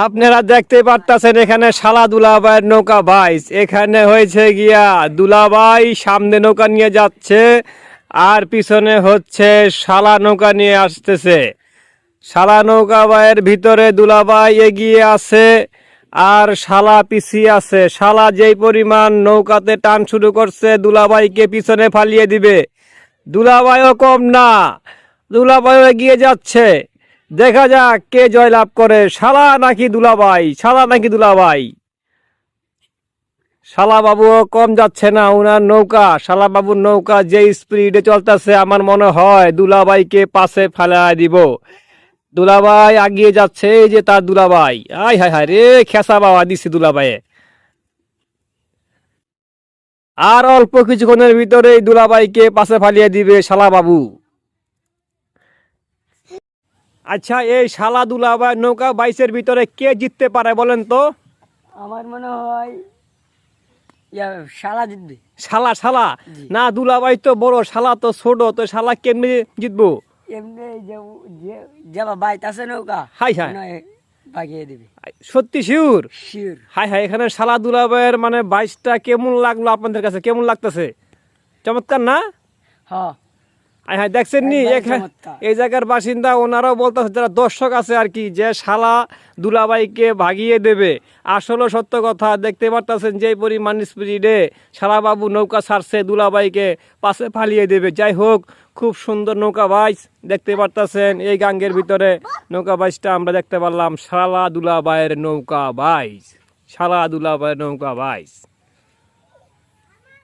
আপনারা দেখতে পারতাছেন এখানে শালা দুলাবাইয়ের নৌকা বাইস এখানে হয়েছে গিয়া দুলাবাই সামনে নৌকা নিয়ে যাচ্ছে আর পিছনে হচ্ছে শালা নৌকা নিয়ে আসতেছে। শালা নৌকা বাইয়ের ভিতরে দুলাবাই এগিয়ে আছে আর শালা পিছিয়ে আছে। শালা যেই পরিমাণ নৌকাতে টান শুরু করছে, দুলাবাইকে পিছনে ফালিয়ে দিবে। দুলাবাইও কম না, দুলাবাইও এগিয়ে যাচ্ছে। দেখা যাক কে জয়লাভ করে। শালা নাকি দুলাবাই শালা নাকি দুলাবাই শালা বাবুও কম যাচ্ছে না, উনার নৌকা। শালা বাবুর নৌকা যে স্পিডে চলতেছে, আমার মনে হয় দুলাবাইকে পাশে ফেলা দিব। দুলাবাই আগিয়ে যাচ্ছে যে তার দুলাবাই আয় হায় হায় রে, খেসা বাবা দিছি দুলাবাইয়ে আর অল্প কিছুক্ষণের ভিতরেই দুলাবাইকে পাশে ফালিয়ে দিবে শালা বাবু। আচ্ছা এই শালা দুলাবাই নৌকা বাইশের ভিতরে কে জিততে পারে বলেন তো? আমার মনে হয় শালা জিতবে। শালা শালা? না দুলাবাই তো বড় শালা তো ছোট তো শালা কেমনি জিতবো? এমনি যে যে বাইত আছে নৌকা হাই হাই। বাগিয়ে দিবে। সত্যি হাই হাই এখানে শালা দুলাবাইয়ের মানে বাইশটা কেমন লাগল আপনাদের কাছে? কেমন লাগতেছে? চমৎকার না? হ্যাঁ হাই দেখছেন নি? এই জায়গার বাসিন্দা ওনারাও বলতেছে যারা দর্শক আছে আর কি যে শালা দুলাবাইকে ভাগিয়ে দেবে। আসলে সত্য কথা দেখতে পারতেছেন যে পরিমাণ স্পিডে শালাবাবু নৌকা ছাড়ছে দুলাবাইকে পাশে ফালিয়ে দেবে। যাই হোক খুব সুন্দর নৌকা বাইচ দেখতে পারতেছেন এই গাঙ্গের ভিতরে। নৌকা বাইচটা আমরা দেখতে পারলাম শালা দুলাবাইয়ের নৌকা বাইচ শালা দুলাবাইয়ের নৌকা বাইচ।